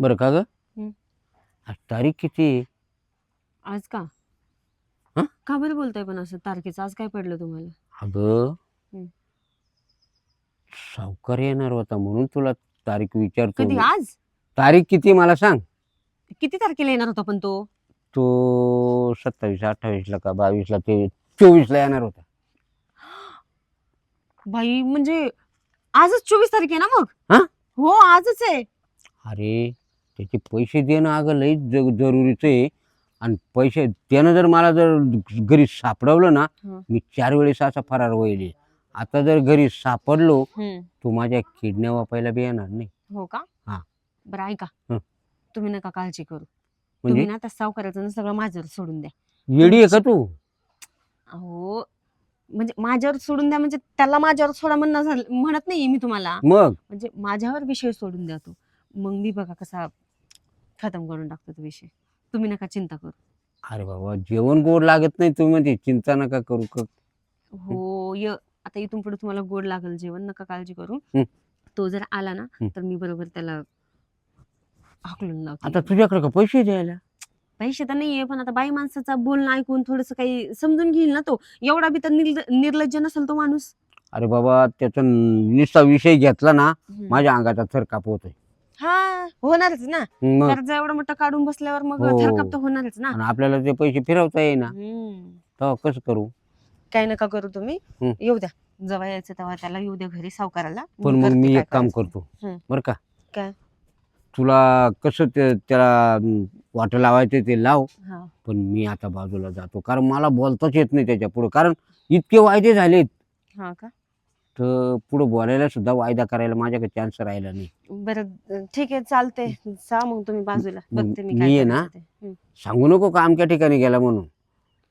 बरं का ग. आज तारीख किती आहे? आज का? हं? का बरं बोलताय पण असं तारखेचं? आज काय पडलं तुम्हाला? अगं. सावकार येणार होता म्हणून तुला तारीख विचारतो कधी? मी. आज? तारीख किती मला सांग. किती तारखेला येणार होता पण तो? तो सत्तावीस अठ्ठावीसला का बावीसला ते चोवीसला येणार होता. बाई म्हणजे आजच चोवीस तारीख आहे ना मग? हं? हो आजच आहे. अरे. त्याचे पैसे देणं अगं लई ज- जरुरीचं आहे. आणि पैसे त्यानं जर मला जर घरी सापडवलं ना हं. मी चार वेळेस असा फरार होईल आता जर घरी सापडलो. तू माझ्या किडनॅप वापायला बी येणार नाही. हो का? हा. बरं ऐका. हं. तुम्ही नका काळजी करू. म्हणजे? तुम्ही ना त्या सावकाराचं ना सगळं माझ्यावर सोडून द्या. येडी आहे का तू? अहो म्हणजे माझ्यावर सोडून द्या म्हणजे त्याला माझ्यावर सोडा म्हणणं झालं म्हणत नाही मी तुम्हाला. मग? म्हणजे माझ्यावर विषय सोडून द्या तो. मग मी बघा कसा खतम करून टाकतो तो विषय. तुम्ही नका चिंता करू. अरे बाबा जेवण गोड लागत नाही तू म्हणते चिंता नका करू क- हो य आता इथून पुढे तुम्हाला गोड लागेल जेवण नका काळजी करू. हं. तो जर आला ना हं. तर मी बरोबर त्याला हाकलून लावते. आता तुझ्याकडे का पैसे द्यायला? पैसे तर नाहीये पण आता बाई माणसाचा बोलणं ऐकून थोडस काही समजून घेईल ना तो. एवढा बी तर निर्ल- निर्लज्ज नसेल तो माणूस. अरे बाबा त्याचा नुसता विषय घेतला ना हं. माझ्या अंगाचा थर कापवतोय. हा होणारच ना मग कर्ज एवढं मोठं काढून बसल्यावर मग हो. थरकाप तर होणारच ना आणि आपल्याला ते पैसे फिरवता येईना हम्म. तेव्हा कसं करू काय नका करू तुम्ही. येऊ द्या जेव्हा यायचं तेव्हा त्याला येऊ द्या घरी सावकाराला पण मग करते मी काय एक काम करायचं. करतो हं. बर का काय? तुला कसं ते त्याला अं, वाटं लावायचं ते लाव हा. पण मी आता बाजूला जातो कारण मला बोलताच येत नाही त्याच्या पुढे कारण इतके वायदे झालेत हा का तर पुढे बोलायला सुद्धा वायदा करायला माझ्याकडे चान्स राहिला नाही. बरं ठीक आहे चालते जा मग तुम्ही बाजूला. बघते मी मी काय आहे ना? करायचं ते. सांगू नको का अमक्या ठिकाणी गेला म्हणून?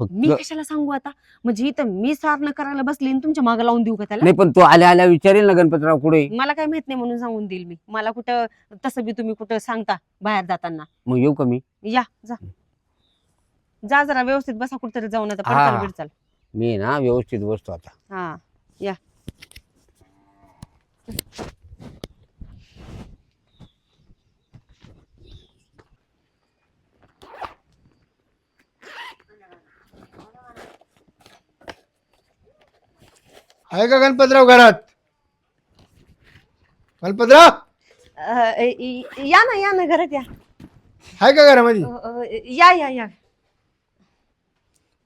मी फक्त कशाला सांगू आता? म्हणजे इथं मी सारण करायला बसले आणि तुमच्या मागे लावून देऊ का त्याला? नाही पण तो आल्या आल्या विचारेल ना गणपतराव कुठे? मला काय माहीत नाही म्हणून सांगून देईल मी. मला कुठं तसं बी तुम्ही कुठं सांगता बाहेर जाताना. मग येऊ का मी? या जा. जा जरा व्यवस्थित बसा कुठतरी जाऊन आता हा. पडचाल बिडचाल मी आहे ना व्यवस्थित बसतो आता. हा या. आहे का गणपतराव घरात? गणपतराव? अ, इ- या ना या ना घरात या. आहे का घरामध्ये? अ, या या या.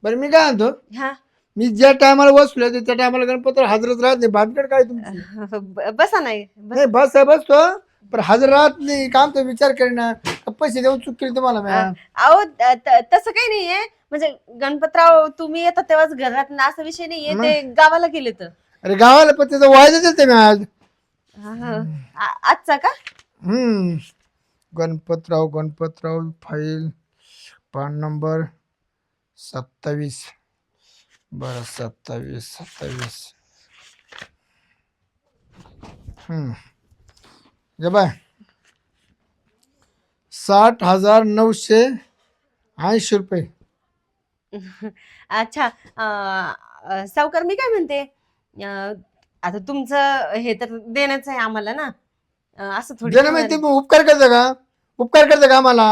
बरं मी काय म्हणतो? हा. मी ज्या टायमाला बसलो त्या टायमाला गणपतराव हजरच राहत नाही. भानगड काय तुमची? ब- बसा नाही. बस. नाही बस आहे बसतो. पण हजर राहत नाही. काम तो विचार करीना? पैसे देऊन चूक केली तुम्हाला मी. अहो त- त- तसं काही नाहीये. म्हणजे गणपतराव तुम्ही येता तेव्हाच घरात ना असा विषय नाहीये. ते गावाला गेले तर. अरे गावाला पण त्याचा वायदा देते मी आज. आ- आजचा का? हम्म. गणपतराव गणपतराव फाईल. पान नंबर सत्तावीस. बरं सत्तावीस सत्तावीस हे बाय साठ हजार नऊशे ऐंशी रुपये. अच्छा अं, सावकार मी काय म्हणते? अं, आता तुमचं हे तर देणंच आहे आम्हाला ना? अं, असं थोडी दे ना माहिती मग उपकार करता का? उपकार करता का आम्हाला?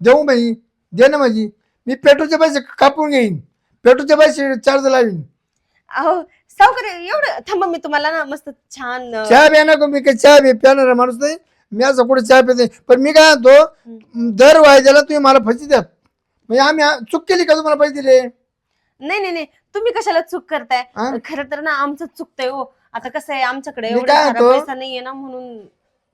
देऊ बाई दे ना माझी मी पेट्रोलचे पैसे कापून घेईन. पेट्रोलचे पैसे चार्ज लावीन. अहो सावकार एवढं थांबा मी तुम्हाला ना मस्त छान अं, चहा प्या नको मी काही चहा बी प्यानारा माणूस नाही. मी असं कुठे चहा पित नाही. पण मी काय म्हणतो दर वायद्याला तुम्ही मला फसी द्या. म्हणजे आम्ही आ- चूक केली का तुम्हाला पैसे दिले? नाही नाही नाही. तुम्ही कशाला चूक करताय? हा? खरं तर ना आमचं चुकतंय हो. आता कसं आहे आमच्याकडे मी एवढा काय सारा म्हणतो? पैसा नाहीये ना म्हणून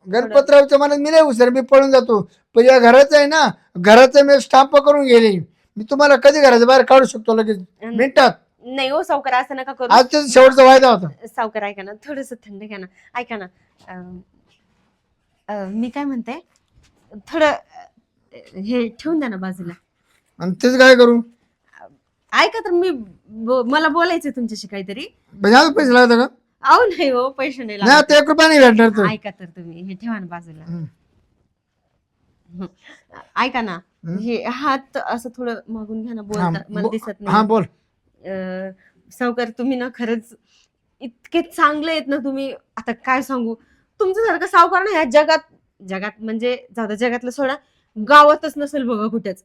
गणपतरावच्या मनात मी नाही हुसर मी पळून जातो. पण या घराचं आहे ना घराचं मी स्टाम्प करून गेले मी तुम्हाला कधी घराच्या बाहेर काढू शकतो लगेच. मिनिटात. नाही हो सावकार असं नका करू. आजचा शेवटचा वायदा होता. सावकार ऐका ना थोडस थंड घ्या ना. ऐका ना अं, अं, मी काय म्हणते थोडं अं, हे ठेवून द्या ना बाजूला. आणि तेच काय करू? ऐका तर मी ब- मला बोलायचं तुमच्याशी काहीतरी. म्हणजे पैसे लागतात का? अहो नाही हो पैसे नाही नाही लागत. आता एक रुपया नाही भेटणार तर. ऐका तर तुम्ही हे ठेवा ना बाजूला. हम्म. ऐका ना हे? हात असं थोडं मागून घ्या ना बोलता मला दिसत हा नाही बोल. अं, सावकार तुम्ही ना खरंच इतके चांगले आहेत ना तुम्ही. आता काय सांगू? तुमच्यासारखं सावकार ना ह्या जगात जगात म्हणजे जाऊ द्या जगातलं सोडा गावातच नसेल बघा कुठेच.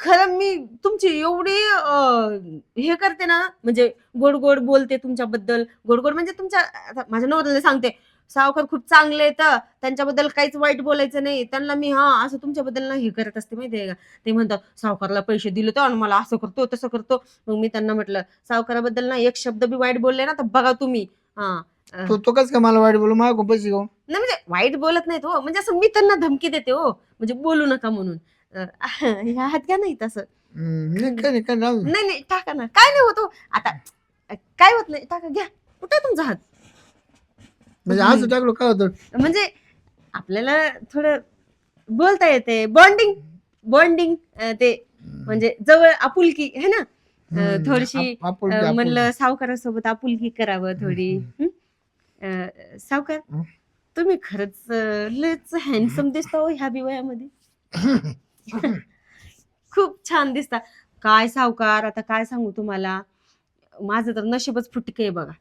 खरं मी तुमची एवढी अं, हे करते ना म्हणजे गोड गोड बोलते तुमच्याबद्दल. गोड गोड म्हणजे तुमच्या आता माझ्या नवऱ्याला सांगते. सावकार खूप चांगले आहेत. त्यांच्याबद्दल काहीच वाईट बोलायचं नाही. त्यांना मी हा असं तुमच्याबद्दल ना हे करत असते माहितीये का? ते म्हणतात सावकारला पैसे दिले तर आणि मला असं करतो तसं करतो. मग मी त्यांना म्हटलं सावकाराबद्दल ना एक शब्द बी वाईट बोलले ना तर बघा तुम्ही. हा तो तो कस का मला वाईट बोलू? माझ्या पैसे घेऊन. नाही म्हणजे वाईट बोलत नाहीत हो. म्हणजे असं मी त्यांना धमकी देते हो. म्हणजे बोलू नका म्हणून. ह्या हात घ्या नाही तसं नाही काय नाही काय नाही. नाही नाही टाका ना. काय नाही होत हो. आता काय होत नाही टाका घ्या. कुठे तुमचा हात. म्हणजे असं टाकलो काय होतं? म्हणजे आपल्याला थोडं बोलता येते. बॉन्डिंग बॉन्डिंग ते म्हणजे जवळ आपुलकी है ना? अं, थोडीशी आप- आपुलकी, अं, आपुलकी. म्हणलं सावकारासोबत आपुलकी करावं थोडी. हं? अं, सावकार हं? तुम्ही खरंच अं, लयच हँडसम दिसता हो ह्या बिवयामध्ये. खूप छान दिसता. काय सावकार आता काय सांगू तुम्हाला? माझं तर नशीबच फुटके आहे बघा.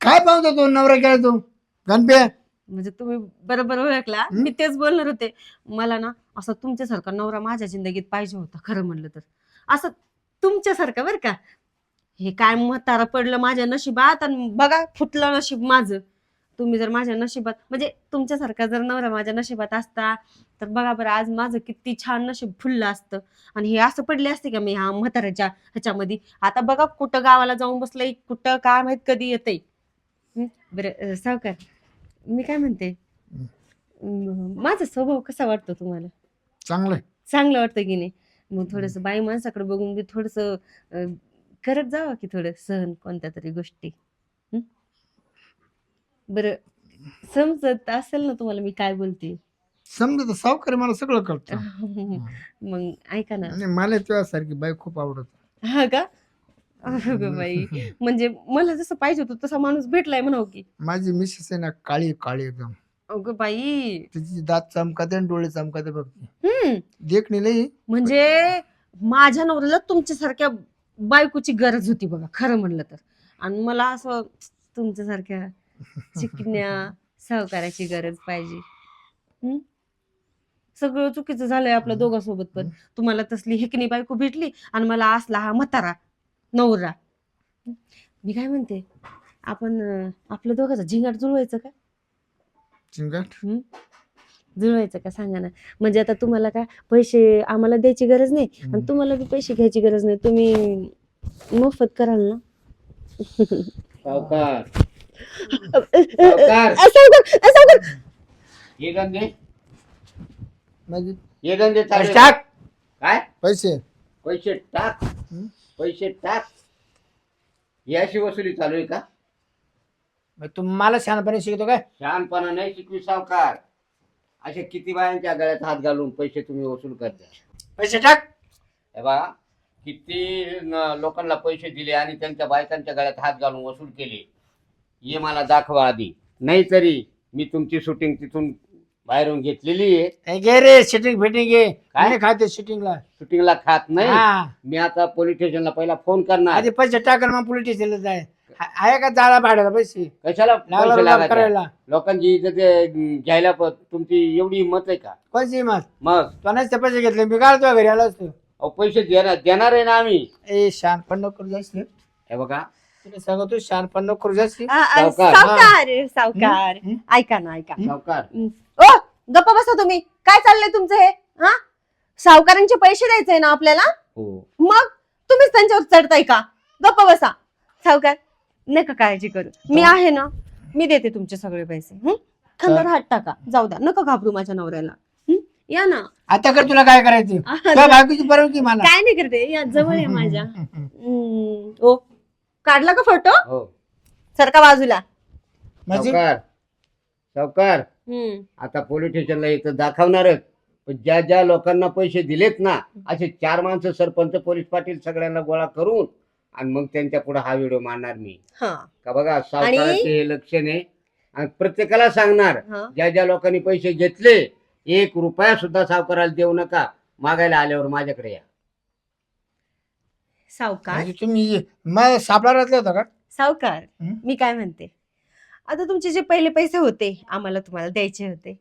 काय पाहतो तो नवरा केला तो? गणपे म्हणजे तुम्ही बरोबर ओळखला? मी तेच बोलणार होते. मला ना असं तुमच्यासारखा नवरा माझ्या जिंदगीत पाहिजे होता खरं म्हणलं तर. असं तुमच्यासारखं बरं का? हे काय म्हातारा पडलं माझ्या नशिबात आणि बघा फुटलं नशीब माझं. तुम्ही जर माझ्या नशिबात म्हणजे तुमच्यासारखा जर नवरा माझ्या नशिबात असता तर बघा बरं आज माझं किती छान नशीब फुललं असतं. आणि हे असं पडले असते का मी ह्या म्हाताऱ्याच्या ह्याच्यामध्ये? आता बघा कुठं गावाला जाऊन बसलंय कुठं काय माहीत कधी येतंय? बरं सावकार. मी काय म्हणते? माझा स्वभाव कसा वाटतो तुम्हाला? चांगलंय. चांगलं वाटतं की नाही? मग थोडस बाई माणसाकडे बघून बी थोडस करत जावं की थोडं सहन कोणत्या तरी गोष्टी? हं? बरं समजत असेल ना तुम्हाला मी काय बोलते? समजा सावकार मला सगळं कळतं. मग ऐका ना. आणि मला तुझ्यासारखी बाई खूप आवडत. हा का? अगं बाई. म्हणजे मला जसं पाहिजे होतं तसा माणूस भेटलाय म्हणाव की. माझी मिसेस आहे ना काळी काळी एकदम. अगं बाई. तिची दात चमकाते आणि डोळे चमकाते बघ हम्म. देखणी लई. म्हणजे माझ्या नवऱ्याला तुमच्यासारख्या बायकोची गरज होती बघा खरं म्हणलं तर. आणि मला असं तुमच्यासारख्या चिकण्या सावकाराची गरज पाहिजे? सगळं चुकीचं झालंय आपल्या दोघांसोबत पण. तुम्हाला तसली हेकणी बायको भेटली आणि मला असला हा म्हातारा नवरा? मी काय म्हणते आपण अं, आपल्या दोघांचा झिंगाट जुळवायचं का? चिंगाट हं? जुळवायचं का? सांगा ना. म्हणजे आता तुम्हाला काय पैसे आम्हाला द्यायची गरज नाही आणि तुम्हाला बी पैसे घ्यायची गरज नाही. तुम्ही मोफत कराल ना. सावकार. अ, अ, सावकार अ, सावकार, अ, सावकार. ये गंगे. म्हणजे ये गंगे चालू पैसे आहे. टाक. काय? पैसे. पैसे टाक? पैसे टाक. याशी वसुली चालू आहे का? मग तू मला शहाणपणे शिकतो काय? शहाणपणा नाही शिकवी सावकार. असे किती बायांच्या गळ्यात हात घालून पैसे तुम्ही वसूल करता? पैसे टाक. हे बघा किती न- लोकांना पैसे दिले आणि त्यांच्या बायकांच्या गळ्यात हात घालून वसूल केले. हे मला दाखवा आधी. नाही तरी मी तुमची शूटिंग तिथून बाहेरून घेतलेली आहे. घे रे सिटिंग फिटिंग घे. काय? काय खाते सिटिंगला शूटिंगला खात नाही. हा. मी आता पोलीस स्टेशनला पहिला फोन करणार. आधी पैसे टाका मग पोलीस स्टेशनला जाय. हा- आहे का जाळा भाड्याला पैसे? कशाला लागला पैसे रुबाब लागायचे? करायला. लोकांची इज्जत अं, घ्यायला प- तुमची एवढी हिंमत आहे का? कोणची मत मग? तो नसते पैसे घेतले मी काय तुझ्या घरी आलो असतो. अहो, पैसे देणार देणार आहे ना आम्ही. ए शहाणपण नको करू जास्त हे बघा. सांगतो शहाणपण नको करू जास्त अ, अ, सावकार. सावकार. सावकार हं? ऐका ना ऐका. सावकार. हं. ओ! गप्पा बसा तुम्ही. काय चाललंय तुमचं हे? हा? सावकारांचे पैसे द्यायचे ना आपल्याला? हो. मग तुम्हीच त्यांच्यावर चढताय का? गप्पा बसा. सावकार नका काळजी करू. मी आहे ना मी देते तुमचे सगळे पैसे. हं? खांद्यावर हात टाका. जाऊ द्या. नका घाबरू माझ्या नवऱ्याला. हं? या ना. आता कर तुला काय करायचं? परवानगी मला. काय नाही करते. या जवळ आहे माझ्या. हं. ओ. काढला का फोटो हो. सरका बाजूला. म्हणजे सावकार. सावकार. आता पोलीस स्टेशनला इथं दाखवणारच पण ज्या ज्या लोकांना पैसे दिलेत ना असे चार माणसं सरपंच पोलीस पाटील सगळ्यांना गोळा करून आणि मग त्यांच्या पुढे हा व्हिडिओ मारणार मी. हा. का बघा सावकाराचे हे लक्षण आहे. आणि प्रत्येकाला सांगणार ज्या ज्या लोकांनी पैसे घेतले एक रुपया सुद्धा सावकाराला देऊ नका. मागायला आल्यावर माझ्याकडे या. सावकार? म्हणजे तुम्ही मला सापळा रचला होता का? सावकार? मी काय म्हणते? आता तुमचे जे पहिले पैसे होते आम्हाला तुम्हाला द्यायचे होते.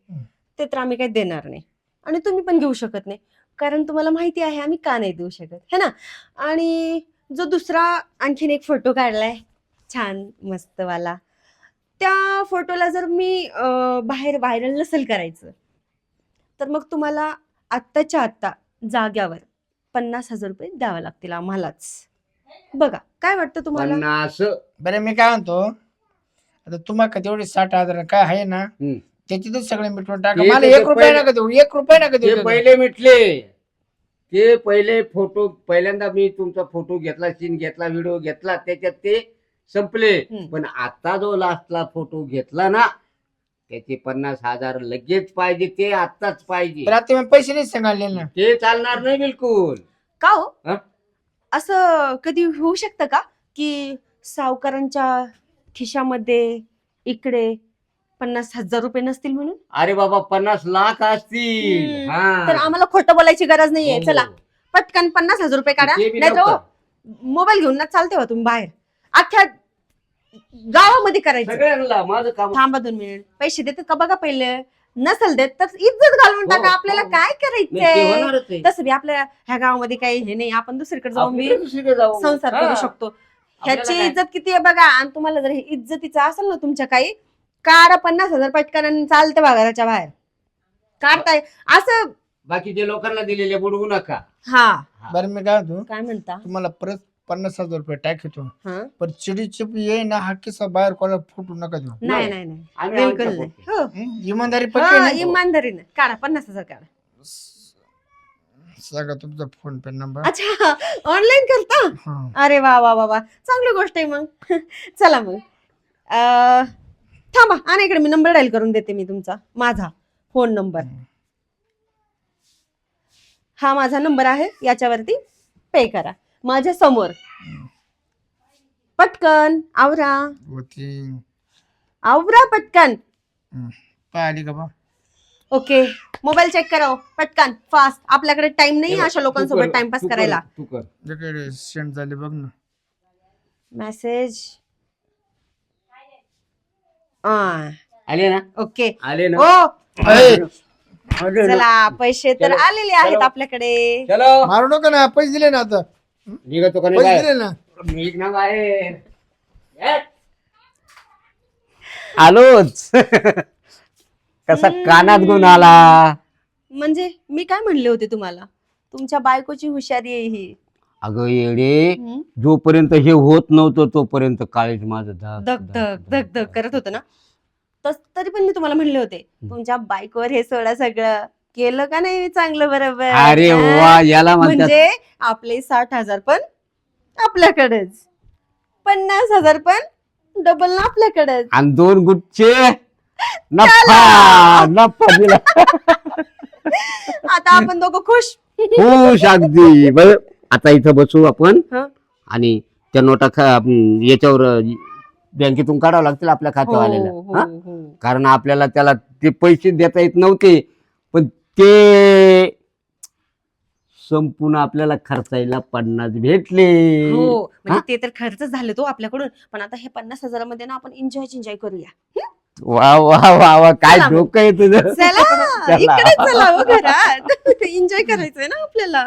ते तर आम्ही काही देणार नाही. आणि तुम्ही पण घेऊ शकत नाही. कारण तुम्हाला माहिती आहे आम्ही का नाही देऊ शकत है ना? आणि जो दुसरा आणखीन एक फोटो काढलाय छान मस्तवाला. त्या फोटोला जर मी बाहेर व्हायरल नसेल करायचं तर मग तुम्हाला आत्ताच्या आत्ता जाग्यावर पन्नास हजार रुपये द्यावे लागतील आम्हालाच. बघा काय वाटतं तुम्हाला? बरं मी काय म्हणतो? आता तुम्हाला तेवढे साठ हजार काय आहे ना हम्म. त्याच्यातच सगळे मिटवून टाका. मला एक रुपया पहिले- नका देऊ एक रुपया नका ते देऊ पहिले मिटले. ते पहिले फोटो पहिल्यांदा मी तुमचा फोटो घेतला सीन घेतला व्हिडिओ घेतला त्याच्यात ते संपले. हम्म. पण आता जो लास्टला फोटो घेतला ना त्याचे पन्नास हजार लगेच पाहिजे ते आत्ताच पाहिजे. मी पैसे नाही सांगायले ना ते चालणार नाही बिलकुल. का हो? हं? असं कधी होऊ शकतं का की सावकारांच्या खिशामध्ये इकडे पन्नास हजार रुपये नसतील म्हणून अरे बाबा पन्नास लाख असतील. हा. तर आम्हाला खोटं बोलायची गरज नाहीये हो. चला पटकन पन्नास हजार रुपये काढा ते बी नाही लवकर. मोबाईल घेऊन ना चालते हो तुम्ही बाहेर अख्ख्या गावामध्ये करायचं सगळ्यांना माझं काम थांबा दोन मिनिट पैसे देतात का बघा पहिले नसल देत तर इज्जत घालून हो, टाका आपल्याला हो. काय नाही, ते करायचंय होणारच आहे. तसं बी आपल्या ह्या गावामध्ये काही हे नाही आपण दुसरीकडे जाऊन बी आपल्याला दुसरीकडे जाऊ. संसार हा. करू शकतो ह्याची? इज्जत किती आहे बघा? आणि तुम्हाला जर हे इज्जतीचं असेल ना तुमच्या काही काढा पन्नास हजार पटकन आणि चालतं बाजाराच्या बाहेर. काढताय असं बाकीचे लोकांना दिलेले बुडवू नका. हा. बरं मी काय म्हणतो? काय म्हणता? तुम्हाला परत पन्नास हजार रुपये टाकतो हा. पण चिडी चिप ये ना हा किस्सा बाहेर कोणाला फुटू नका देऊ. नाही नाही नाही. आम्ही बिलकुल आमच्या नाही. हो. हं? इमानदारी पक्की हा, आहे ना? इमानदारीने. काढा पन्नास हजार काढा. सांगा तुमचा फोन पे नंबर अच्छा ऑनलाईन करता? हा. अरे वा वा वा वा. चांगली गोष्ट आहे मग. चला मग. अं, थांबा. आणि इकडे मी नंबर डायल करून देते मी तुमचा. माझा फोन नंबर हा माझा नंबर आहे. याच्यावरती पे करा. माझ्यासमोर. पटकन. आवरा. होती. आवरा पटकन. पाहिली का बा? ओके मोबाईल चेक करा हो. पटकन फास्ट आपल्याकडे टाइम नाही अशा लोकांसोबत टाइमपास तू कर, करायला. तू कर. इकडे सेंड झाले बघ ना. मेसेज आले ना? ओके. आले ना? ओ. चला पैसे तर आलेले आहेत. आपल्याकडे. चलो. मारू नका ना पैसे दिले ना आता. निघतो का नाही पैसे बाहेर? दिले ना. निघ ना बाहेर. आलोच. कसा कानात गुण आला? म्हणजे मी काय म्हणले होते तुम्हाला? तुमच्या बायकोची हुशारी आहे ही. अगं येडे? जोपर्यंत हे होत नव्हतं तोपर्यंत काळीच माझं धक धक धक धक धक करत होतं ना? तस तरी पण मी तुम्हाला म्हणले होते तुमच्या बायकोवर हे सोडा सगळं. केलं का नाही चांगलं बरोबर? अरे हा? वा याला म्हणतात म्हणजे आपले साठ हजार पण आपल्याकडेच. पन्नास हजार पण डबल ना आपल्याकडेच. आणि दोन गुच्चे नफा नफा दिला. आता आपण दोघं खुश. खुश अगदी. बर आता इथं बसू आपण. हं? आणि त्या नोटा खा अं, याच्यावर अं, बँकेतून काढावं लागतील आपल्या हो, खात्यावाल्याला. हो, हा? हो. कारण आपल्याला त्याला ते पैसे देता येत नव्हते. पण ते संपूर्ण आपल्याला खर्चायला पन्नास भेटले. हो हा? म्हणजे ते तर खर्च झाले तो आपल्याकडून. पण आता हे पन्नास हजारामध्ये ना आपण एन्जॉय एन्जॉय करूया. वा वा वा वा काय चला मग. डोकं आहे तुझं चला चला. इकडे चला हो घरात एन्जॉय करायचंय ना आपल्याला